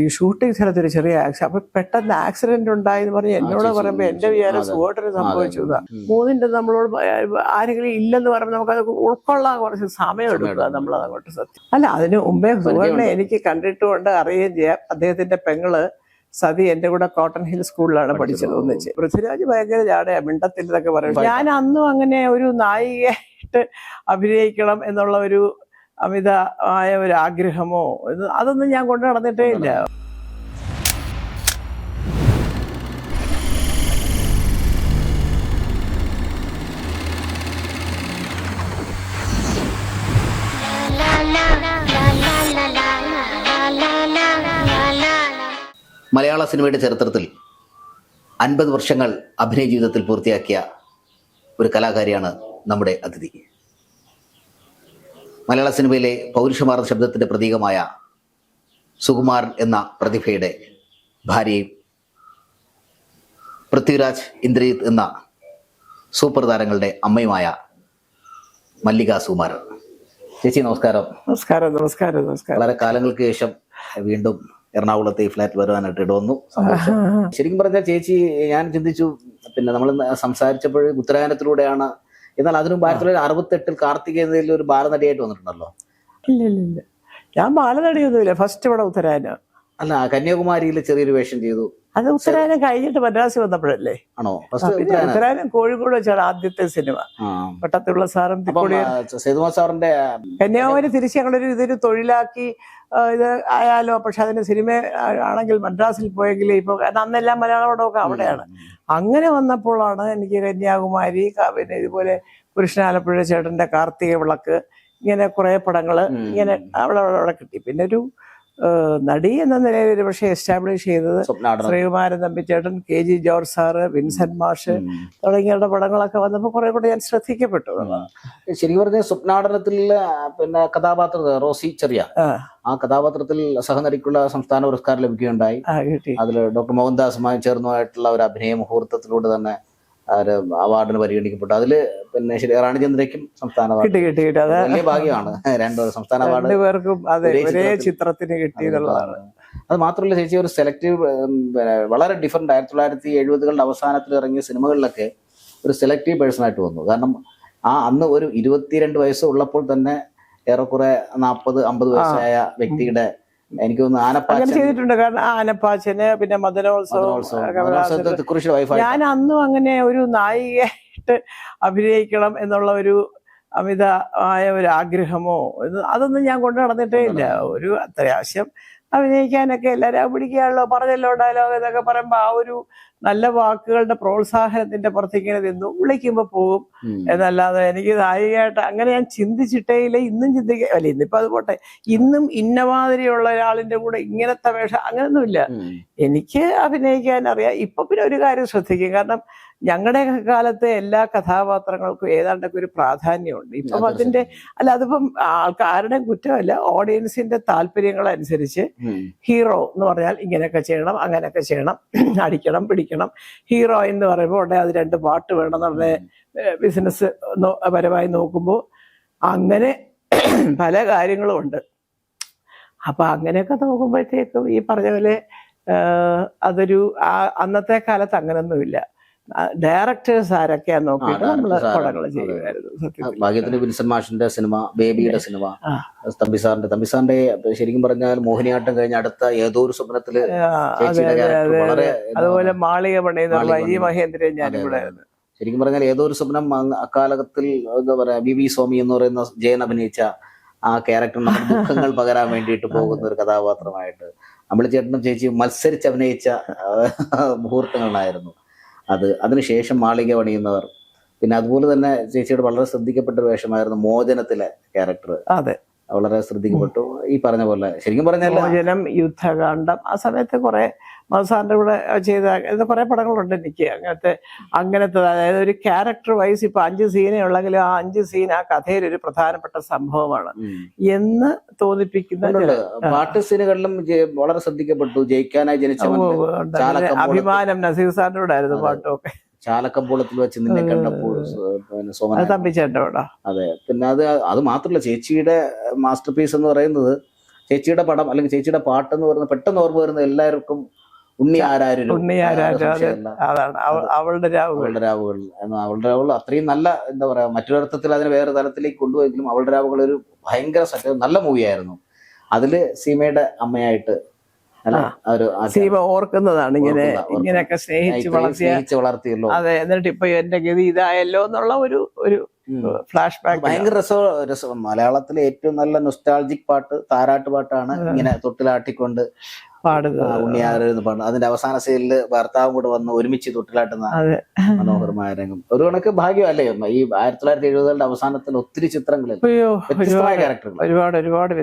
ഈ ഷൂട്ടിംഗ് സ്ഥലത്ത് ഒരു ചെറിയ ആക്സിഡന്റ് അപ്പൊ പെട്ടെന്ന് ആക്സിഡന്റ് ഉണ്ടായി എന്ന് പറഞ്ഞ് എന്നോട് പറയുമ്പോൾ പറയുമ്പോ എന്റെ വിചാരം. സുഖമായിട്ടൊരു സംഭവിച്ചു. മൂന്നിന്റെ നമ്മളോട് ആരെങ്കിലും ഇല്ലെന്ന് പറയുമ്പോൾ നമുക്ക് അത് ഉൾക്കൊള്ളാൻ കുറച്ച് സമയം എടുക്കുക എടുക്കും. നമ്മൾ അങ്ങോട്ട് സത്യം. അല്ല അതിന് മുമ്പേ സുഖനെ എനിക്ക് കണ്ടിട്ടുകൊണ്ട് അറിയുകയും ചെയ്യാം. അദ്ദേഹത്തിന്റെ പെങ്ങൾ സതി എന്റെ കൂടെ കോട്ടൺ ഹിൽ സ്കൂളിലാണ് പഠിച്ചത്. ഒന്നിച്ച്. പൃഥ്വിരാജ് ഭയങ്കര ജാടയാ എന്നൊക്കെ പറയുന്നത് ഞാൻ അന്നും അങ്ങനെ ഒരു നായികയായിട്ട് അഭിനയിക്കണം എന്നുള്ള ഒരു അമിതമായ ഒരു ആഗ്രഹമോ? അതൊന്നും ഞാൻ കൊണ്ടു നടന്നിട്ടേ ഇല്ല. മലയാള സിനിമയുടെ ചരിത്രത്തിൽ അൻപത് വർഷങ്ങൾ അഭിനയ ജീവിതത്തിൽ പൂർത്തിയാക്കിയ ഒരു കലാകാരിയാണ് നമ്മുടെ അതിഥി. മലയാള സിനിമയിലെ പൗരുഷമാർന്ന ശബ്ദത്തിന്റെ പ്രതീകമായ സുകുമാരൻ എന്ന പ്രതിഭയുടെ ഭാര്യയും പൃഥ്വിരാജ് ഇന്ദ്രജിത്ത് എന്ന സൂപ്പർ താരങ്ങളുടെ അമ്മയുമായ മല്ലിക സുകുമാരൻ. ചേച്ചി നമസ്കാരം. നമസ്കാരം നമസ്കാരം നമസ്കാരം. വളരെ കാലങ്ങൾക്ക് ശേഷം വീണ്ടും എറണാകുളത്തെ ഈ ഫ്ലാറ്റ് വരുവാനായിട്ട് ഇടവന്നു. ശരിക്കും പറഞ്ഞാൽ ചേച്ചി ഞാൻ ചിന്തിച്ചു പിന്നെ നമ്മൾ സംസാരിച്ചപ്പോൾ ഉത്തരായനത്തിലൂടെയാണ് എന്നാൽ അതിനു ആയിരത്തി തൊള്ളായിരത്തി അറുപത്തെട്ടിൽ കാർത്തികേയതയിൽ ഒരു ബാലനടിയായിട്ട് വന്നിട്ടുണ്ടല്ലോ? ഇല്ല ഇല്ല ഇല്ല ഞാൻ ബാലനടിയൊന്നുമില്ല. ഫസ്റ്റ് ഇവിടെ ഉത്തരാന അല്ല കന്യാകുമാരിയിൽ ചെറിയൊരു വേഷം ചെയ്തു. അത് ഉത്തരായനം കഴിഞ്ഞിട്ട് മദ്രാസിൽ വന്നപ്പോഴല്ലേ? ആണോ? പിന്നെ ഉത്തരായനം. കോഴിക്കോട് വെച്ചാണ് ആദ്യത്തെ സിനിമ. പട്ടത്തുള്ള സാറും സാറിന്റെ കന്യാകുമാരി തിരിച്ച് ഞങ്ങളൊരു ഇതൊരു തൊഴിലാക്കി ഇത് ആയാലോ പക്ഷെ അതിന്റെ സിനിമ ആണെങ്കിൽ മദ്രാസിൽ പോയെങ്കിൽ ഇപ്പൊ അന്നെല്ലാം അന്നെല്ലാം മലയാളോടൊക്കെ അവിടെയാണ്. അങ്ങനെ വന്നപ്പോഴാണ് എനിക്ക് കന്യാകുമാരി പിന്നെ ഇതുപോലെ പുരുഷനാലപ്പുഴ ചേട്ടന്റെ കാർത്തിക വിളക്ക് ഇങ്ങനെ കുറെ പടങ്ങൾ ഇങ്ങനെ അവിടെ അവിടെ കിട്ടി. പിന്നെ ഒരു നടി എന്ന നിലയിൽ ഒരു പക്ഷേ എസ്റ്റാബ്ലിഷ് ചെയ്തത് Sreekumaran തമ്പിച്ചേട്ടൻ K G George sir Vincent മാഷ്. തുടങ്ങിയവരുടെ പടങ്ങളൊക്കെ വന്നപ്പോൾ കുറെ കൂടെ ഞാൻ ശ്രദ്ധിക്കപ്പെട്ടു. ശരി ശരിക്കും പറഞ്ഞ സ്വപ്നാടനത്തിൽ പിന്നെ കഥാപാത്ര റോസി ചെറിയ. ആ. കഥാപാത്രത്തിൽ സഹനടിക്കുള്ള സംസ്ഥാന പുരസ്കാരം ലഭിക്കുകയുണ്ടായി. അതിൽ ഡോക്ടർ മോഹൻദാസുമായി ചേർന്നുമായിട്ടുള്ള ഒരു അഭിനയ മുഹൂർത്തത്തിലൂടെ തന്നെ അവാർഡിന് പരിഗണിക്കപ്പെട്ടു. അതിൽ പിന്നെ ശരി റാണിചന്ദ്രയ്ക്കും സംസ്ഥാന കിട്ടി കിട്ടി കിട്ടി. അത് വലിയ ഭാഗ്യമാണ്. രണ്ടു സംസ്ഥാന അവാർഡ് രണ്ടുപേർക്കും അതെ ഒരേ ചിത്രത്തിന് കിട്ടി എന്നുള്ളതാണ്. അത് മാത്രമല്ല ചേച്ചി ഒരു സെലക്റ്റീവ് വളരെ ഡിഫറെന്റ് ആയിരത്തി തൊള്ളായിരത്തി എഴുപതുകളുടെ അവസാനത്തിൽ ഇറങ്ങിയ സിനിമകളിലൊക്കെ ഒരു സെലക്റ്റീവ് പേഴ്സൺ ആയിട്ട് വന്നു. കാരണം ആ അന്ന് ഒരു ഇരുപത്തിരണ്ട് വയസ്സുള്ളപ്പോൾ തന്നെ ഏറെക്കുറെ നാൽപ്പത് അമ്പത് വയസ്സായ വ്യക്തിയുടെ എനിക്ക് തോന്നുന്നു ചെയ്തിട്ടുണ്ട്. കാരണം ആനപ്പാച്ചന് പിന്നെ മദനോത്സവം ഞാൻ അന്നും അങ്ങനെ ഒരു നായികയായിട്ട് അഭിനയിക്കണം എന്നുള്ള ഒരു അമിതമായ ഒരു ആഗ്രഹമോ അതൊന്നും ഞാൻ കൊണ്ടു നടന്നിട്ടേ ഇല്ല. ഒരു അത്യാവശ്യം അഭിനയിക്കാനൊക്കെ എല്ലാവരും പിടിക്കുകയാണല്ലോ പറഞ്ഞല്ലോ ഡയലോഗ് എന്നൊക്കെ പറയുമ്പോൾ ആ ഒരു നല്ല വാക്കുകളുടെ പ്രോത്സാഹനത്തിന്റെ പുറത്തേക്ക് ഇങ്ങനെ നിന്നു വിളിക്കുമ്പോൾ പോകും. എന്നല്ലാതെ എനിക്ക് നായികയായിട്ട് അങ്ങനെ ഞാൻ ചിന്തിച്ചിട്ടേ ഇല്ല. ഇന്നും ചിന്തിക്ക അല്ല ഇന്നിപ്പോ അത് പോട്ടെ. ഇന്നും ഇന്നമാതിരിയുള്ള ഒരാളിന്റെ കൂടെ ഇങ്ങനത്തെ വേഷം അങ്ങനൊന്നുമില്ല. എനിക്ക് അഭിനയിക്കാൻ അറിയാം. ഇപ്പൊ പിന്നെ ഒരു കാര്യം ശ്രദ്ധിക്കും കാരണം ഞങ്ങളുടെ കാലത്തെ എല്ലാ കഥാപാത്രങ്ങൾക്കും ഏതാണ്ടൊക്കെ ഒരു പ്രാധാന്യമുണ്ട്. ഇപ്പം അതിന്റെ അല്ല അതിപ്പം ആൾക്കാരുടെയും കുറ്റമല്ല. ഓഡിയൻസിന്റെ താല്പര്യങ്ങളനുസരിച്ച് ഹീറോ എന്ന് പറഞ്ഞാൽ ഇങ്ങനെയൊക്കെ ചെയ്യണം അങ്ങനെയൊക്കെ ചെയ്യണം അടിക്കണം പിടിക്കണം. ഹീറോ എന്ന് പറയുമ്പോൾ ഉടനെ അത് രണ്ട് പാട്ട് വേണം എന്നുള്ള ബിസിനസ് പരമായി നോക്കുമ്പോൾ അങ്ങനെ പല കാര്യങ്ങളും ഉണ്ട് അപ്പം അങ്ങനെയൊക്കെ നോക്കുമ്പോഴത്തേക്കും ഈ പറഞ്ഞ പോലെ അതൊരു ആ- അന്നത്തെ കാലത്ത് അങ്ങനൊന്നുമില്ല ഡയറക്ടേഴ്സ് ആരൊക്കെയാ നോക്കിയിട്ട് നമ്മൾ? പടങ്ങൾ ചെയ്യുമായിരുന്നു ഭാഗ്യത്തിന് വിൻസൻ മാഷിന്റെ സിനിമ ബേബിയുടെ സിനിമ. തമ്പിസാറിന്റെ തമ്പിസാറിന്റെ ശരിക്കും പറഞ്ഞാൽ മോഹിനിയാട്ടം കഴിഞ്ഞ അടുത്ത ഏതോ ഒരു സ്വപ്നത്തിൽ അതുപോലെ മാളിക പണിയുന്ന ഈ. മഹേന്ദ്രൻ ഞാനും കൂടെ ആയിരുന്നു ശരിക്കും പറഞ്ഞാൽ ഏതോ ഒരു സ്വപ്നം അക്കാലത്തിൽ എന്താ പറയാ ബി ബി സ്വാമി എന്ന് പറയുന്ന ജയൻ അഭിനയിച്ച ആ ക്യാരക്ടർ നമ്മുടെ ദുഃഖങ്ങൾ പകരാൻ വേണ്ടിയിട്ട് പോകുന്ന ഒരു കഥാപാത്രമായിട്ട് നമ്മൾ ചേട്ടനും ചേച്ചി മത്സരിച്ച് അഭിനയിച്ച മുഹൂർത്തങ്ങളായിരുന്നു അത്. അതിനുശേഷം മാളിക പണിയുന്നവർ. പിന്നെ അതുപോലെ തന്നെ ചേച്ചിയുടെ വളരെ ശ്രദ്ധിക്കപ്പെട്ട ഒരു വേഷമായിരുന്നു മോചനത്തിലെ ക്യാരക്ടർ അതെ. വളരെ ശ്രദ്ധിക്കപ്പെട്ടു. ഈ പറഞ്ഞ പോലെ ശരിക്കും പറഞ്ഞാൽ മോചനം യുദ്ധകാന്ഡം ആ സമയത്ത് കുറെ മധുസാറിന്റെ കൂടെ ചെയ്ത കുറെ പടങ്ങളുണ്ട് എനിക്ക് അങ്ങനത്തെ അങ്ങനത്തെ അതായത് ഒരു ക്യാരക്ടർ വൈസ് ഇപ്പൊ അഞ്ച് സീനേ ഉള്ളെങ്കിലും ആ അഞ്ച് സീൻ ആ കഥയിൽ ഒരു പ്രധാനപ്പെട്ട സംഭവമാണ്. എന്ന് തോന്നിപ്പിക്കുന്ന. പാട്ട് സീനുകളിലും വളരെ ശ്രദ്ധിക്കപ്പെട്ടു. ജയിക്കാനായി ജനിച്ച അഭിമാനം നസീർ സാറിന്റെ കൂടെ ആയിരുന്നു പാട്ടൊക്കെ. പാട്ടുമൊക്കെ ചാലക്കമ്പോളത്തിൽ വെച്ച് നിന്നെ. കണ്ടപ്പോൾ പിന്നെ അതെ പിന്നെ അത് അത് മാത്രമല്ല ചേച്ചിയുടെ മാസ്റ്റർ പീസ് എന്ന് പറയുന്നത് ചേച്ചിയുടെ പടം അല്ലെങ്കിൽ ചേച്ചിയുടെ പാട്ട് എന്ന് പറയുന്നത് പെട്ടെന്ന് ഓർമ്മ വരുന്ന എല്ലാവർക്കും ഉണ്ണി ആരാരും ഉണ്ണി ആരാരും അതാണ്. അവ- അവളുടെ രാവുകൾ അവളുടെ രാവുകൾ അവളുടെ രാവുകൾ അത്രയും നല്ല എന്താ പറയാ മറ്റൊരർത്ഥത്തിൽ അതിനെ വേറെ തലത്തിലേക്ക് കൊണ്ടുപോയെങ്കിലും അവളുടെ രാവുകൾ ഒരു ഭയങ്കര സത്യം നല്ല മൂവിയായിരുന്നു അതിൽ സീമയുടെ അമ്മയായിട്ട് സീമ ഓർക്കുന്നതാണ് ഇങ്ങനെ. ഇങ്ങനെയൊക്കെ സ്നേഹിച്ച് വളർത്തിയ വളർത്തിയല്ലോ. അതെ എന്നിട്ട് ഇപ്പൊ എന്റെ ഗതി ഇതായല്ലോ എന്നുള്ള ഒരു ഒരു. ഫ്ലാഷ് ബാക്ക് ഭയങ്കര രസ രസം മലയാളത്തിലെ ഏറ്റവും നല്ല നൊസ്റ്റാൾജിക് പാട്ട് താരാട്ട് പാട്ടാണ് ഇങ്ങനെ തൊട്ടിലാട്ടിക്കൊണ്ട് ആ, പാടുന്നത് ഉണ്ണിയാരെന്ന് പാടുന്നത് അതിന്റെ അവസാന സീനിൽ ഭർത്താവും കൂടെ വന്ന് ഒരുമിച്ച് തൊട്ടിലാട്ടുന്ന മനോഹരമായ രംഗം. ഒരു കണക്ക് ഭാഗ്യമല്ലേ ഈ ആയിരത്തി തൊള്ളായിരത്തി എഴുപതുകളുടെ അവസാനത്തിൽ ഒത്തിരി ചിത്രങ്ങളിൽ ഒരുപാട് ഒരുപാട്?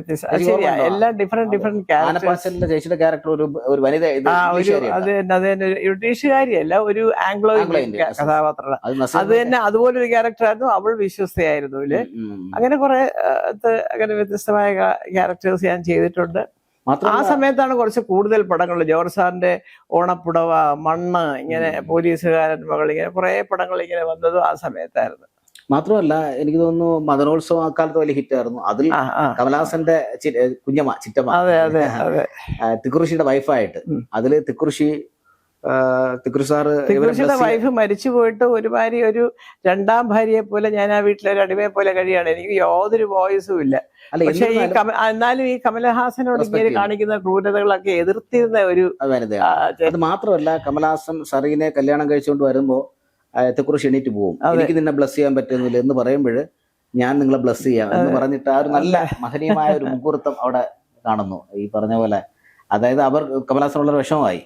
എല്ലാം ഡിഫറെന്റ് ഡിഫറെന്റ് ക്യാരക്ടേഴ്സ് ചേച്ചിയുടെ ക്യാരക്ടർ ഒരു ഒരു വനിത അത് തന്നെ അത് തന്നെ. ബ്രിട്ടീഷുകാരിയല്ല ഒരു ആംഗ്ലോ ആംഗ്ലോ ഇന്ത്യൻ ഇന്ത്യൻ. കഥാപാത്രം. അത് തന്നെ അതുപോലെ ഒരു ക്യാരക്ടർ ആയിരുന്നു അവൾ വിശ്വസ്തയായിരുന്നു. അങ്ങനെ കുറെ അങ്ങനെ വ്യത്യസ്തമായ ക്യാരക്ടേഴ്സ് ഞാൻ ചെയ്തിട്ടുണ്ട്. ആ സമയത്താണ് കുറച്ച് കൂടുതൽ പടങ്ങൾ ജോർജ് സാറിന്റെ ഓണപ്പുടവ മണ്ണ് ഇങ്ങനെ പോലീസുകാരൻ മകൾ ഇങ്ങനെ കുറെ പടങ്ങൾ ഇങ്ങനെ വന്നതും ആ സമയത്തായിരുന്നു മാത്രമല്ല എനിക്ക് തോന്നുന്നു മദനോത്സവം അക്കാലത്ത് വലിയ ഹിറ്റ് ആയിരുന്നു അതിൽ കമലഹാസന്റെ കുഞ്ഞമ്മ ചിറ്റമ്മ അതെ അതെ അതെ തിക്കുറിശിയുടെ വൈഫായിട്ട് അതിൽ അതിൽ തിക്കുറിശി വൈഫ് മരിച്ചു പോയിട്ട് ഒരുമാതിരി ഒരു രണ്ടാം ഭാര്യയെ പോലെ ഞാൻ ആ വീട്ടിലെ ഒരു അടിമയെ പോലെ കഴിയാണ് എനിക്ക് യാതൊരു വോയിസും ഇല്ല. പക്ഷെ ഈ എന്നാലും ഈ കമലഹാസനോട് ഇങ്ങനെ കാണിക്കുന്ന ക്രൂരതകളൊക്കെ എതിർത്തിരുന്ന ഒരു അത് മാത്രമല്ല കമലഹാസൻ സറീനെ കല്യാണം കഴിച്ചുകൊണ്ട് വരുമ്പോ ആ, തെക്കുറിശി എണീറ്റ് പോകും എനിക്ക് നിന്നെ ബ്ലസ് ചെയ്യാൻ പറ്റുന്നില്ല എന്ന് പറയുമ്പോൾ ഞാൻ നിങ്ങളെ ബ്ലസ് ചെയ്യാം എന്ന് പറഞ്ഞിട്ട് ആ ഒരു നല്ല മഹനീയമായ ഒരു മുഹൂർത്തം അവിടെ കാണുന്നു. ഈ പറഞ്ഞ പോലെ. അതായത് അവർ കമലഹാസനുള്ള വിഷമമായി.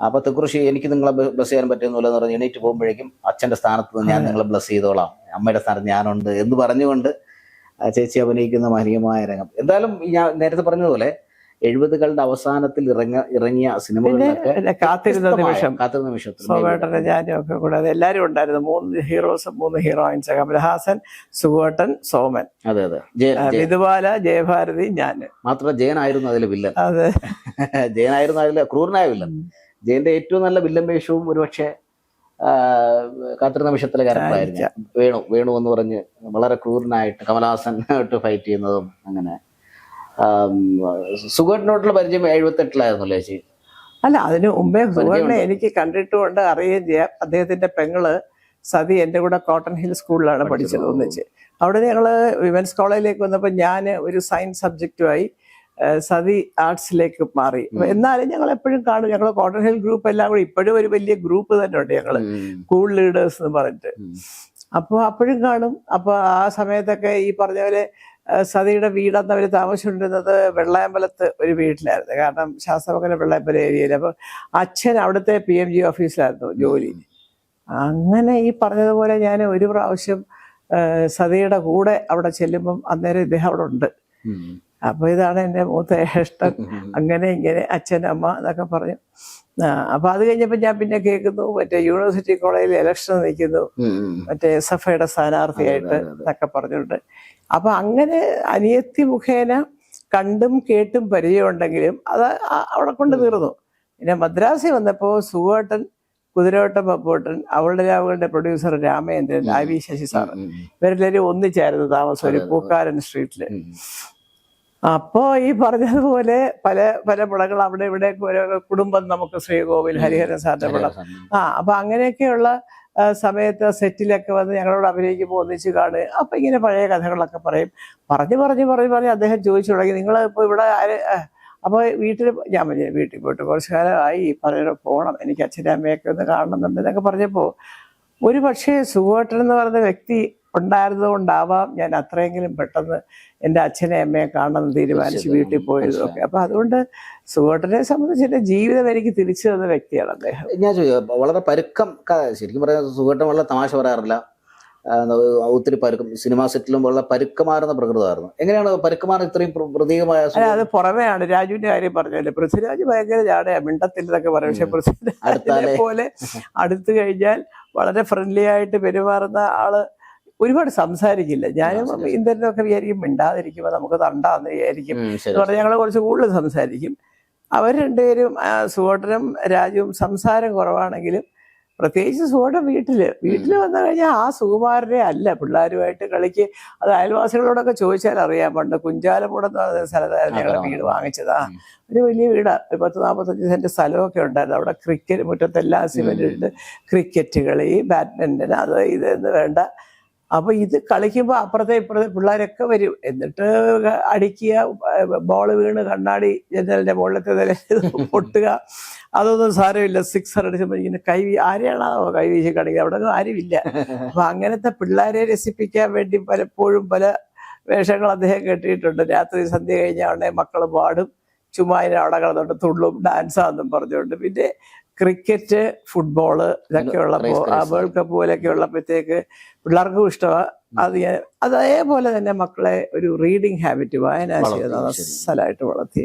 അപ്പൊ തെക്കുറിശി എനിക്ക് നിങ്ങളെ ബ്ലസ് ചെയ്യാൻ പറ്റുന്നില്ല എന്ന് പറഞ്ഞ് എണീറ്റ് പോകുമ്പോഴേക്കും അച്ഛന്റെ സ്ഥാനത്ത് നിന്ന് ഞാൻ നിങ്ങളെ ബ്ലസ് ചെയ്തോളാം. അമ്മയുടെ സ്ഥാനത്ത് ഞാനുണ്ട് എന്ന് പറഞ്ഞുകൊണ്ട് ചേച്ചി അഭിനയിക്കുന്ന മഹനീയമായ രംഗം. എന്തായാലും ഞാൻ നേരത്തെ പറഞ്ഞതുപോലെ എഴുപതുകളുടെ അവസാനത്തിൽ ഇറങ്ങ ഇറങ്ങിയ സിനിമകളിലൊക്കെ കാത്തിരുന്ന നിമിഷം. കാത്തിരുന്ന നിമിഷത്തിൽ സോമേട്ടനും ഞാനും ഒക്കെ കൂടാതെ എല്ലാവരും ഉണ്ടായിരുന്നു. മൂന്ന് ഹീറോസ് മൂന്ന് ഹീറോയിൻസ് കമലഹാസൻ സുഗോട്ടൻ സോമൻ. അതെ അതെ. വിധുബാല ജയഭാരതി ഞാൻ മാത്രമല്ല ജയനായിരുന്നു അതിലെ വില്ലൻ. അതെ. ജയനായിരുന്നു അതിലെ ക്രൂരനായ വില്ലൻ. ജയന്റെ ഏറ്റവും നല്ല വില്ലൻ വേഷവും ഒരുപക്ഷെ കാത്തിരുന്ന ക്യാരക്ടറായിരുന്നു വേണു വേണു എന്ന് പറഞ്ഞ് വളരെ ക്രൂരനായിട്ട് കമലഹാസൻ ആയിട്ട് ഫൈറ്റ് ചെയ്യുന്നതും അങ്ങനെ. സുഖമായിട്ടിനോട്ടുള്ള പരിചയം എഴുപത്തെട്ടിലായിരുന്നല്ലേ ചേച്ചി? അല്ല അതിന് മുമ്പേ സുഗോട്ടനെ? എനിക്ക് കണ്ടിട്ടുകൊണ്ട് അറിയുകയും ചെയ്യാം. അദ്ദേഹത്തിന്റെ പെങ്ങൾ സതി എന്റെ കൂടെ കോട്ടൺ ഹിൽ സ്കൂളിലാണ് പഠിച്ചത്. ഒന്നിച്ച് അവിടെ ഞങ്ങൾ വിമൻസ് കോളേജിലേക്ക് വന്നപ്പോൾ ഞാൻ ഒരു സയൻസ് സബ്ജക്റ്റുമായി സതി ആർട്സിലേക്ക് മാറി. എന്നാലും ഞങ്ങൾ എപ്പോഴും കാണും. ഞങ്ങൾ കോട്ടൺ ഹിൽ ഗ്രൂപ്പ് എല്ലാം കൂടി ഇപ്പോഴും ഒരു വലിയ ഗ്രൂപ്പ് തന്നെ ഉണ്ട് ഞങ്ങൾ കൂൾ ലീഡേഴ്സ് എന്ന് പറഞ്ഞിട്ട്. അപ്പൊ അപ്പോൾ അപ്പോഴും കാണും. അപ്പോൾ ആ സമയത്തൊക്കെ ഈ പറഞ്ഞ പോലെ സതിയുടെ വീടന്ന് അവർ താമസിച്ചുകൊണ്ടിരുന്നത് വെള്ളയമ്പലത്ത് ഒരു വീട്ടിലായിരുന്നു. കാരണം ശാസ്ത്രമംഗലം വെള്ളയമ്പലം ഏരിയയിൽ അപ്പോൾ അച്ഛൻ അവിടുത്തെ പി എം ജി ഓഫീസിലായിരുന്നു ജോലി. അങ്ങനെ ഈ പറഞ്ഞതുപോലെ ഞാൻ ഒരു പ്രാവശ്യം സതിയുടെ കൂടെ അവിടെ ചെല്ലുമ്പം അന്നേരം ഇദ്ദേഹം അവിടെ ഉണ്ട്. അപ്പോൾ ഇതാണ് എന്റെ മൂത്ത ഇഷ്ടം. അങ്ങനെ ഇങ്ങനെ അച്ഛൻ അമ്മ എന്നൊക്കെ പറഞ്ഞു. അപ്പൊ അപ്പോൾ അത് കഴിഞ്ഞപ്പോൾ ഞാൻ പിന്നെ കേൾക്കുന്നു മറ്റേ യൂണിവേഴ്സിറ്റി കോളേജിൽ ഇലക്ഷൻ നിൽക്കുന്നു. മറ്റേ എസ് എഫ് ഐയുടെ സ്ഥാനാർത്ഥിയായിട്ട്. എന്നൊക്കെ പറഞ്ഞിട്ടുണ്ട് അപ്പൊ അങ്ങനെ അനിയത്തി മുഖേന കണ്ടും കേട്ടും പരിചയമുണ്ടെങ്കിലും അത് അവിടെ കൊണ്ട് തീർന്നു. പിന്നെ മദ്രാസിൽ വന്നപ്പോൾ സുഖേട്ടൻ കുതിരവട്ടം പപ്പോട്ടൻ അവളുടെ രാവുകളുടെ പ്രൊഡ്യൂസർ രാമേന്ദ്രൻ ആ വി ശശി സാർ. ഇവരെല്ലാവരും ഒന്നിച്ചായിരുന്നു താമസം ഒരു. പൂക്കാരൻ സ്ട്രീറ്റിൽ അപ്പോ ഈ പറഞ്ഞതുപോലെ പല പല പടങ്ങൾ അവിടെ ഇവിടെ കുടുംബം നമുക്ക് ശ്രീകോവിൽ ഹരിഹര സാറിന്റെ പടം ആ അപ്പൊ അങ്ങനെയൊക്കെയുള്ള സമയത്ത് സെറ്റിലൊക്കെ വന്ന് ഞങ്ങളോട് അഭിനയിക്കുമ്പോൾ ഒന്നിച്ച് കാണുക. അപ്പൊ ഇങ്ങനെ പഴയ കഥകളൊക്കെ പറയും. പറഞ്ഞു പറഞ്ഞു പറഞ്ഞു പറഞ്ഞ് അദ്ദേഹം ചോദിച്ചു തുടങ്ങി. നിങ്ങൾ ഇപ്പോൾ ഇവിടെ ആര് അപ്പൊ വീട്ടിൽ ഞാൻ പറഞ്ഞു വീട്ടിൽ പോയിട്ട് കുറച്ച് കാലമായി പറഞ്ഞ പോകണം എനിക്ക് അച്ഛന്റെ അമ്മയൊക്കെ ഒന്ന് കാണണമെന്നുണ്ട് എന്നൊക്കെ പറഞ്ഞപ്പോൾ ഒരു പക്ഷേ സുഖോട്ടൻ എന്ന് പറയുന്ന വ്യക്തി ഉണ്ടായിരുന്നതുകൊണ്ടാവാം ഞാൻ അത്രയെങ്കിലും പെട്ടെന്ന് എന്റെ അച്ഛനെ അമ്മയെ കാണണമെന്ന് തീരുമാനിച്ച് വീട്ടിൽ പോയതൊക്കെ അപ്പം അതുകൊണ്ട് സുഗോട്ടനെ സംബന്ധിച്ച് എന്റെ ജീവിതം എനിക്ക് തിരിച്ചു തന്ന വ്യക്തിയാണ് അദ്ദേഹം. ഞാൻ ചോദിക്കാം വളരെ പരുക്കം ശരിക്കും പറയാൻ സുഗോട്ടൻ വളരെ തമാശ പറയാറില്ല. ഒത്തിരി പരുക്കം സിനിമാ സെറ്റിലും വളരെ പരുക്കമാർന്ന പ്രകൃതമായിരുന്നു. എങ്ങനെയാണ് പരുക്കമാർ ഇത്രയും പ്ര- പ്രതീകമായ അത് പുറമെയാണ് രാജുവിന്റെ കാര്യം പറഞ്ഞല്ലേ പൃഥ്വിരാജ് ഭയങ്കര ജാടയാ മിണ്ടത്തില്ലെന്നൊക്കെ പറയും. പക്ഷെ പൃഥ്വിരാജ് പൃഥ്വിരാജിനെ. പോലെ അടുത്തു കഴിഞ്ഞാൽ വളരെ ഫ്രണ്ട്ലി ആയിട്ട് പെരുമാറുന്ന ആൾ ഒരുപാട് സംസാരിക്കില്ല. ഞാനും. ഇന്ദ്രനൊക്കെ വിചാരിക്കും മിണ്ടാതിരിക്കുമ്പോൾ നമുക്ക് തണ്ടാന്ന് വിചാരിക്കും. എന്ന് പറഞ്ഞാൽ ഞങ്ങൾ കുറച്ച് കൂടുതൽ സംസാരിക്കും. അവർ രണ്ടുപേരും സുഹോട്ടനും രാജുവും സംസാരം കുറവാണെങ്കിലും പ്രത്യേകിച്ച് സുഖം വീട്ടിൽ വീട്ടിൽ വന്നു കഴിഞ്ഞാൽ ആ സുകുമാരനെ അല്ല പിള്ളേരുമായിട്ട് കളിക്ക്. അത് അയൽവാസികളോടൊക്കെ ചോദിച്ചാൽ അറിയാം. പണ്ട് കുഞ്ചാലമൂടെന്ന് പറഞ്ഞ സ്ഥലത്തായിരുന്നു ഞങ്ങളുടെ വീട് വാങ്ങിച്ചതാ. ഒരു വലിയ വീടാണ് ഒരു പത്ത് നാൽപ്പത്തഞ്ച് സെന്റ് സ്ഥലമൊക്കെ ഉണ്ടായിരുന്നു. അവിടെ ക്രിക്കറ്റ് മുറ്റത്തെല്ലാം സിമെന്റ് ഇട്ട് ക്രിക്കറ്റ് കളി ബാഡ്മിന്റൺ അത് ഇതെന്ന് വേണ്ട അപ്പൊ ഇത് കളിക്കുമ്പോൾ അപ്പുറത്തെ ഇപ്പുറത്തെ പിള്ളേരൊക്കെ വരും. എന്നിട്ട് അടിക്കുക ബോൾ വീണ് കണ്ണാടി ജനലിന്റെ മുകളിലത്തെ നില പൊട്ടുക. അതൊന്നും സാരമില്ല. സിക്സർ അടിച്ചപ്പോൾ ഇങ്ങനെ കൈ ആരെയാണോ കൈ വീശി കളിക്കുക അവിടെ ആരുമില്ല. അപ്പൊ അങ്ങനത്തെ പിള്ളേരെ രസിപ്പിക്കാൻ വേണ്ടി പലപ്പോഴും പല വേഷങ്ങൾ അദ്ദേഹം കെട്ടിയിട്ടുണ്ട്. രാത്രി സന്ധ്യ കഴിഞ്ഞ ഉടനെ മക്കൾ പാടും. ചുമ്മാ അവിടെ കിടന്നുകൊണ്ട് തുള്ളും ഡാൻസാന്നും പറഞ്ഞുകൊണ്ട്. പിന്നെ ക്രിക്കറ്റ് ഫുട്ബോൾ ഇതൊക്കെ ഉള്ളപ്പോ ആ. വേൾഡ് കപ്പ് പോലെയൊക്കെ ഉള്ളപ്പോഴത്തേക്ക് പിള്ളേർക്കും ഇഷ്ടമാണ് അത് അതേപോലെ തന്നെ മക്കളെ ഒരു റീഡിങ് ഹാബിറ്റ് വായനാശീലം ചെയ്യുന്ന സ്ഥലമായിട്ട് വളർത്തി.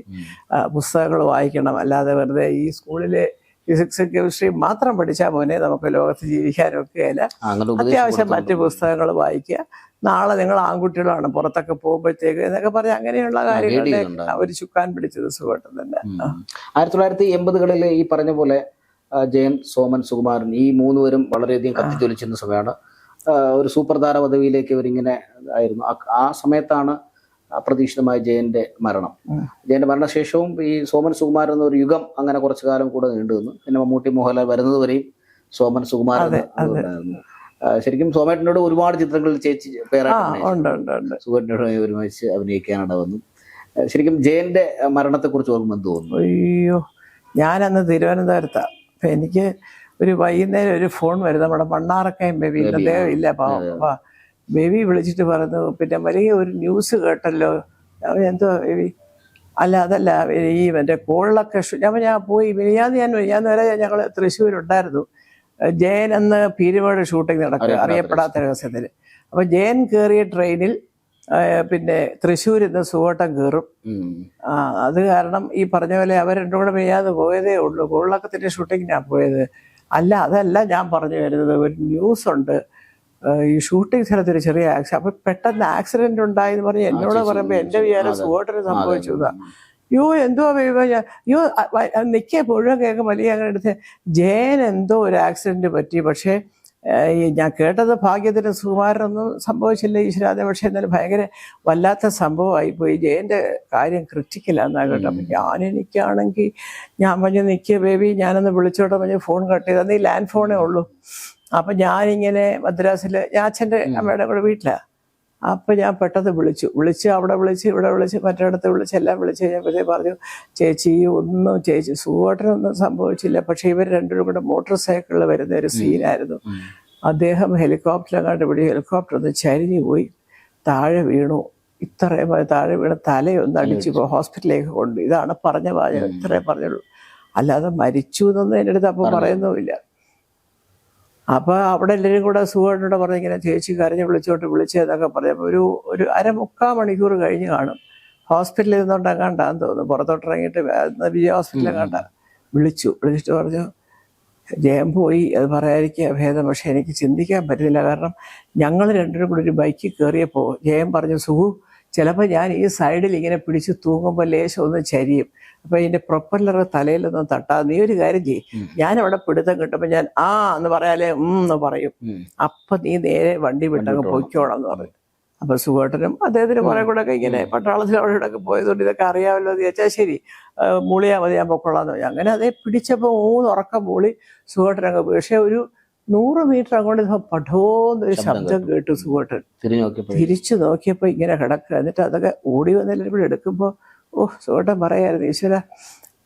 പുസ്തകങ്ങൾ വായിക്കണം. അല്ലാതെ വെറുതെ ഈ സ്കൂളിലെ ഫിസിക്സ് കെമിസ്ട്രി മാത്രം പഠിച്ചാൽ മോനെ നമുക്ക് ലോകത്ത് ജീവിക്കാനൊക്കെ അല്ല ആ, അത്യാവശ്യം മറ്റു പുസ്തകങ്ങൾ വായിക്കുക. നാളെ നിങ്ങൾ ആൺകുട്ടികളാണ് പുറത്തൊക്കെ പോകുമ്പോഴത്തേക്ക് എന്നൊക്കെ പറഞ്ഞ് അങ്ങനെയുള്ള കാര്യങ്ങളുടെ അവർ ഒരു ചുക്കാൻ പിടിച്ചത് സുഖമായിട്ട് തന്നെ. ആയിരത്തി തൊള്ളായിരത്തി എൺപതുകളിൽ ഈ പറഞ്ഞ പോലെ ജയൻ സോമൻ സുകുമാരൻ ഈ മൂന്നുപേരും വളരെയധികം കത്തിച്ചൊലിച്ചിരുന്ന സമയമാണ് ഒരു സൂപ്പർ താര പദവിയിലേക്ക് ഇവരിങ്ങനെ ആയിരുന്നു. ആ- സമയത്താണ് അപ്രതീക്ഷിതമായ ജയന്റെ മരണം. ജയന്റെ മരണശേഷവും ഈ സോമൻ സുകുമാരൻ എന്നൊരു യുഗം അങ്ങനെ കുറച്ചു കാലം കൂടെ നീണ്ടു നിന്നു. പിന്നെ മമ്മൂട്ടി മോഹൻലാൽ വരുന്നതുവരെയും സോമൻ സുകുമാരൻ ശരിക്കും സോമേട്ടനോട് ഒരുപാട് ചിത്രങ്ങളിൽ ചേച്ചി സുഖേട്ടനോട് ഒരുമിച്ച് അഭിനയിക്കാനാണ് വന്നു. ശരിക്കും ജയന്റെ മരണത്തെക്കുറിച്ച് ഓർമ്മ എന്ത് തോന്നുന്നു. അയ്യോ ഞാനന്ന് തിരുവനന്തപുരത്താ. അപ്പൊ എനിക്ക് ഒരു വൈകുന്നേരം ഒരു ഫോൺ വരും. നമ്മുടെ മണ്ണാറക്കയം ബേബി അദ്ദേഹം ഇല്ല. പാവം ബേബി വിളിച്ചിട്ട് പറഞ്ഞു പിന്നെ വലിയ ഒരു ന്യൂസ് കേട്ടല്ലോ. അവൻ എന്തോ ബേബി അല്ല അതല്ല ഈ മറ്റേ കോളിലൊക്കെ ഞാൻ ഞാൻ പോയി മിനിയാന്ന് ഞാൻ ഞാൻ വരെ ഞങ്ങൾ തൃശ്ശൂരുണ്ടായിരുന്നു. ജയൻ എന്ന് പീരുമേട് ഷൂട്ടിംഗ് നടക്കുക അറിയപ്പെടാത്ത രഹസ്യത്തിൽ അപ്പൊ ജയൻ കയറിയ ട്രെയിനിൽ പിന്നെ തൃശ്ശൂർ ഇന്ന് സുവോട്ടം കയറും ആ അത് കാരണം ഈ പറഞ്ഞ പോലെ അവർ രണ്ടും കൂടെ മെയ്യാതെ പോയതേ ഉള്ളൂ. കോളിളക്കത്തിന്റെ ഷൂട്ടിങ്ങിനാണ് പോയത്. അല്ല അതല്ല ഞാൻ പറഞ്ഞു വരുന്നത്. ഒരു ന്യൂസ് ഉണ്ട്. ഈ ഷൂട്ടിംഗ് സ്ഥലത്ത് ഒരു ചെറിയ ആക്സിഡന്റ് അപ്പൊ പെട്ടെന്ന് ആക്സിഡന്റ് ഉണ്ടായി എന്ന് പറഞ്ഞ് എന്നോട് ചേച്ചി പറയുമ്പോ എന്റെ. വിചാരം അതെ. സുഖോട്ടന് സംഭവിച്ചു യോ എന്തോ യോ നിക്കേ പുഴ നിൽക്കിയ മുഴുവൻ കേൾക്കും. വലിയ അങ്ങനെ എടുത്ത് ജയൻ എന്തോ ഒരു ആക്സിഡന്റ് പറ്റി. പക്ഷേ ഞാൻ കേട്ടത് ഭാഗ്യത്തിന് സുകുമാരനൊന്നും സംഭവിച്ചില്ല ഈശ്വരാതെ പക്ഷെ എന്നാലും ഭയങ്കര വല്ലാത്ത സംഭവമായി പോയി. ജയന്റെ കാര്യം ക്രിറ്റിക്കലാന്നാ കേട്ടോ. അപ്പം ഞാൻ എനിക്കാണെങ്കിൽ ഞാൻ പറഞ്ഞു നിൽക്കിയ ബേബി ഞാനൊന്ന് വിളിച്ചോട്ടെ പറഞ്ഞ് ഫോൺ കട്ട് ചെയ്ത്. അന്ന് ഈ ലാൻഡ് ഫോണേ ഉള്ളൂ. അപ്പം ഞാനിങ്ങനെ മദ്രാസിൽ ഞാൻ അച്ഛന്റെ അമ്മയുടെ കൂടെ വീട്ടിലാ. അപ്പൊ ഞാൻ പെട്ടെന്ന് വിളിച്ചു. വിളിച്ച് അവിടെ വിളിച്ച് ഇവിടെ വിളിച്ച് മറ്റിടത്ത് വിളിച്ച് എല്ലാം വിളിച്ച് കഴിഞ്ഞപ്പോഴത്തേ പറഞ്ഞു ചേച്ചി ഒന്നും ചേച്ചി സുഖമായിട്ടൊന്നും സംഭവിച്ചില്ല. പക്ഷേ ഇവർ രണ്ടുപേരും കൂടെ മോട്ടോർ സൈക്കിളിൽ വരുന്ന ഒരു സീനായിരുന്നു. അദ്ദേഹം ഹെലികോപ്റ്ററിലെങ്ങാണ്ട് പിടി ഹെലികോപ്റ്റർ ഒന്ന് ചരിഞ്ഞു പോയി. താഴെ വീണു. ഇത്രയും താഴെ വീണ് തലയൊന്ന് അടിച്ചു പോയി ഹോസ്പിറ്റലിലേക്ക് കൊണ്ടു. ഇതാണ് പറഞ്ഞ വാചകം. ഇത്രയും പറഞ്ഞുള്ളൂ. അല്ലാതെ മരിച്ചു എന്നൊന്നും എന്റെ അടുത്ത് അപ്പോൾ പറയുന്നുമില്ല. അപ്പൊ അവിടെ എല്ലാവരും കൂടെ സുഖമായിട്ടൂടെ പറഞ്ഞിങ്ങനെ ചേച്ചി കരഞ്ഞ് വിളിച്ചോട്ട് വിളിച്ചതെന്നൊക്കെ പറഞ്ഞപ്പോൾ ഒരു ഒരു അര മുക്കാൽ മണിക്കൂർ കഴിഞ്ഞ് കാണും. ഹോസ്പിറ്റലിൽ നിന്നുകൊണ്ടെങ്ങാണ്ടാന്ന് തോന്നുന്നു. പുറത്തോട്ട് ഇറങ്ങിയിട്ട് വേ- വിജയ ഹോസ്പിറ്റലിൽ കണ്ട വിളിച്ചു. വിളിച്ചിട്ട് പറഞ്ഞു ജയം പോയി. അത് പറയാതിരിക്കുക ഭേദം. പക്ഷെ എനിക്ക് ചിന്തിക്കാൻ പറ്റുന്നില്ല. കാരണം ഞങ്ങൾ രണ്ടുപേരും കൂടി ഒരു ബൈക്കിൽ കയറിയപ്പോൾ ജയം പറഞ്ഞു സുഖു ചിലപ്പോൾ ഞാൻ ഈ സൈഡിൽ ഇങ്ങനെ പിടിച്ച് തൂങ്ങുമ്പോൾ ലേശം ഒന്ന് ചരിയും. അപ്പൊ ഇതിന്റെ പ്രൊപ്പല്ലർ തലയിലൊന്നും തട്ടാതെ നീ ഒരു കാര്യം ചെയ്യും. ഞാൻ അവിടെ പിടുത്തം കിട്ടുമ്പോൾ ഞാൻ ആ എന്ന് പറയാലേ ഉം എന്ന് പറയും. അപ്പൊ നീ നേരെ വണ്ടി വിട്ടങ്ങ്. പൊയ്ക്കോണം എന്ന് പറയും. അപ്പൊ സുഖേട്ടനും അദ്ദേഹത്തിന് കുറെ കൂടെ ഒക്കെ ഇങ്ങനെ പട്ടാളത്തിൽ അവിടെ ഇവിടെ ഒക്കെ പോയതുകൊണ്ട് ഇതൊക്കെ അറിയാമല്ലോ എന്ന് ചോദിച്ചാൽ ശരി മൂളിയാൽ മൂളിയാ മതി ഞാൻ പൊക്കോളാന്ന് പറഞ്ഞു അങ്ങനെ അതേ പിടിച്ചപ്പോ മൂന്ന് ഉറക്കം മൂളി സുഖേട്ടനങ്ങ് പക്ഷെ ഒരു നൂറ് മീറ്റർ അങ്ങോട്ട് പഠോന്നൊരു ശബ്ദം കേട്ടു. സുഖോട്ടൻ തിരിച്ചു നോക്കിയപ്പോ ഇങ്ങനെ കിടക്കുക. എന്നിട്ട് അതൊക്കെ ഓടി വന്നെല്ലാം. ഇവിടെ എടുക്കുമ്പോ ഓ സുഖോട്ടൻ പറയായിരുന്നു. ഈശ്വര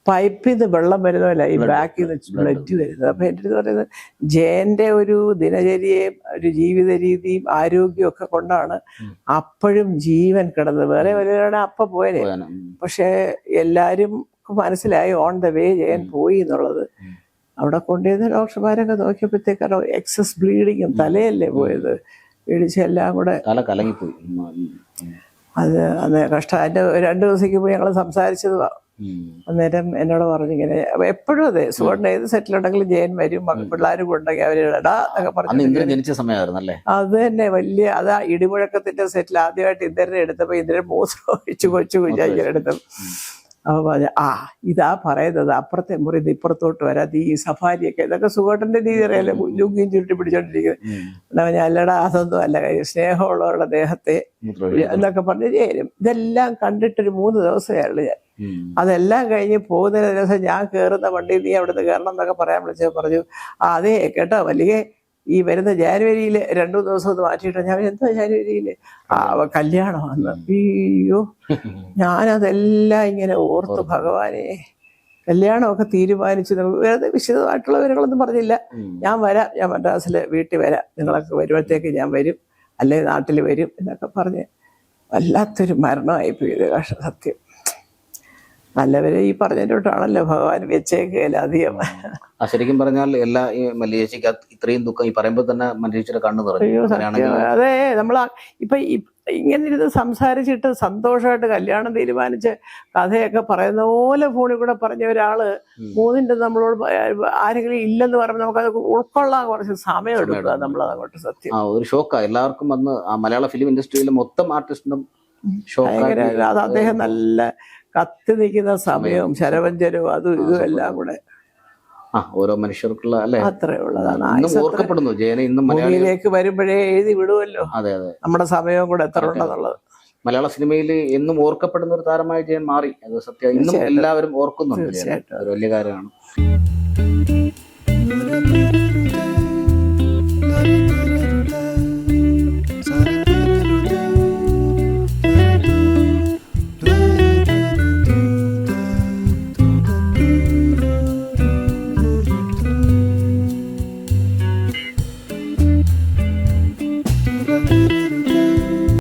പൈപ്പിൽ നിന്ന് വെള്ളം വരുന്നതല്ല ഈ ബാക്കിൽ നിന്ന് ബ്ലഡ് വരുന്നത്. അപ്പൊ എന്റെ അടുത്ത് പറയുന്നത് ജയന്റെ ഒരു ദിനചര്യയും ഒരു ജീവിത രീതിയും ആരോഗ്യവും ഒക്കെ കൊണ്ടാണ് അപ്പോഴും ജീവൻ കിടന്നത്. വേറെ വല്ലവരാണ് അപ്പ പോയനെ? പോയാന്. പക്ഷെ എല്ലാരും മനസ്സിലായി ഓൺ ദ വേ ജയൻ പോയി എന്നുള്ളത്. അവിടെ കൊണ്ടുവന്ന് ഡോക്ടർമാരൊക്കെ നോക്കിയപ്പോഴത്തേക്കാണോ എക്സസ് ബ്ലീഡിങ്ങും തലയല്ലേ പോയത്. ഇടിച്ച് എല്ലാം കൂടെ തല കലങ്ങിപ്പോയി. അത് അന്ന് കഷ്ടം അതിന്റെ രണ്ടു ദിവസത്തേക്ക് പോയി ഞങ്ങൾ സംസാരിച്ചത്. അന്നേരം എന്നോട് പറഞ്ഞു ഇങ്ങനെ എപ്പോഴും അതെ സുഖം ഏത് സെറ്റിൽ ഉണ്ടെങ്കിലും ജയൻ വരും മക്ക പിള്ളേരും ഉണ്ടെങ്കിൽ അവർ ഇടാ എന്നൊക്കെ അന്ന് പറഞ്ഞു ഇന്ദ്രൻ ജനിച്ച അത് തന്നെ വലിയ അതാ ഇടിമുഴക്കത്തിന്റെ സെറ്റിൽ ആദ്യമായിട്ട് ഇന്ദ്രനെ എടുത്തപ്പോ ഇന്ദ്രൻ മൂത്രം ഒഴിച്ച് കൊച്ചു കുഞ്ഞായി എടുത്തു അപ്പൊ പറഞ്ഞു ആ ഇതാ പറയുന്നത്. അപ്പുറത്തെ മുറി ഇത് ഇപ്പുറത്തോട്ട് വരാതെ ഈ സഫാരിയൊക്കെ ഇതൊക്കെ സുഗോട്ടന്റെ രീതി അറിയാലോ ലുങ്കിയും ചുരുട്ടി പിടിച്ചോണ്ടിരിക്കുന്നത്. ഞാൻ അല്ലടാ അതൊന്നും അല്ല. കാര്യം സ്നേഹമുള്ളവരുടെ ദേഹത്തെ എന്നൊക്കെ പറഞ്ഞ് ചേരും ഇതെല്ലാം കണ്ടിട്ടൊരു മൂന്ന് ദിവസമായുള്ളൂ ഞാൻ. അതെല്ലാം കഴിഞ്ഞ് പോകുന്നതിന് ദിവസം ഞാൻ കയറുന്ന വണ്ടിയിൽ നീ അവിടുന്ന് കയറണം എന്നൊക്കെ പറയാൻ വിളിച്ചത് പറഞ്ഞു ആ അതെ കേട്ടോ വലിയ ഈ വരുന്ന ജാനുവരിയിൽ രണ്ടു ദിവസം ഒന്ന് മാറ്റിയിട്ട്. ഞാൻ എന്താ ജാനുവരിയിൽ ആ കല്യാണം വന്ന് അയ്യോ. ഞാനതെല്ലാം ഇങ്ങനെ ഓർത്തു ഭഗവാനെ കല്യാണമൊക്കെ തീരുമാനിച്ചു. വെറുതെ വിശദമായിട്ടുള്ള വിവരങ്ങളൊന്നും പറഞ്ഞില്ല. ഞാൻ വരാം. ഞാൻ മദ്രാസിൽ വീട്ടിൽ വരാം. നിങ്ങളൊക്കെ വരുമ്പോഴത്തേക്ക് ഞാൻ വരും. അല്ലെങ്കിൽ നാട്ടിൽ വരും എന്നൊക്കെ പറഞ്ഞ് വല്ലാത്തൊരു മരണമായി പോയത് കഷ്ട സത്യം. നല്ലവരെ ഈ പറഞ്ഞിട്ടാണല്ലോ ഭഗവാൻ വെച്ചേക്കയില്ല അധികം ശരിക്കും പറഞ്ഞാൽ എല്ലാ ഈ മല്ലിയേച്ചിക്ക് ഇത്രയും ദുഃഖം ഈ പറയുമ്പോൾ തന്നെ മല്ലിയേച്ചിയുടെ കണ്ണു നിറഞ്ഞു. അതെ നമ്മൾ ഇപ്പൊ ഇങ്ങനെ ഇരുന്ന് സംസാരിച്ചിട്ട് സന്തോഷമായിട്ട് കല്യാണം തീരുമാനിച്ച് കഥയൊക്കെ പറയുന്ന പോലെ ഫോണിൽ കൂടെ പറഞ്ഞ ഒരാൾ. മൂന്നിന്റെ നമ്മളോട് ആരെങ്കിലും ഇല്ലെന്ന് പറയുമ്പോൾ അത് ഉൾക്കൊള്ളാൻ കുറച്ച് സമയം എടുക്കുക എടുക്കും. നമ്മളത് അങ്ങോട്ട് സത്യം. ആ ഒരു ഷോക്കാ. എല്ലാവർക്കും വന്ന് മലയാള ഫിലിം ഇൻഡസ്ട്രിയിലെ മൊത്തം ആർട്ടിസ്റ്റിനും അത് അദ്ദേഹം നല്ല കത്തി നിൽക്കുന്ന സമയവും ശരവഞ്ചരവും അതും ഇതും എല്ലാം കൂടെ ഓരോ മനുഷ്യർക്കുള്ള അല്ലേ? അത്രേ ഉള്ളതാണ്. ഓർക്കപ്പെടുന്നു ജയന ഇന്നും മലയാളിയിലേക്ക് വരുമ്പോഴേ എഴുതി വിടുമല്ലോ അതെ അതെ. നമ്മുടെ സമയവും കൂടെ എത്ര ഉണ്ടെന്നുള്ളത്. മലയാള സിനിമയിൽ എന്നും ഓർക്കപ്പെടുന്ന ഒരു താരമായി ജയൻ മാറി. അത് സത്യം ഇന്നും എല്ലാവരും ഓർക്കുന്നുണ്ട് അത് വലിയ കാര്യമാണ്.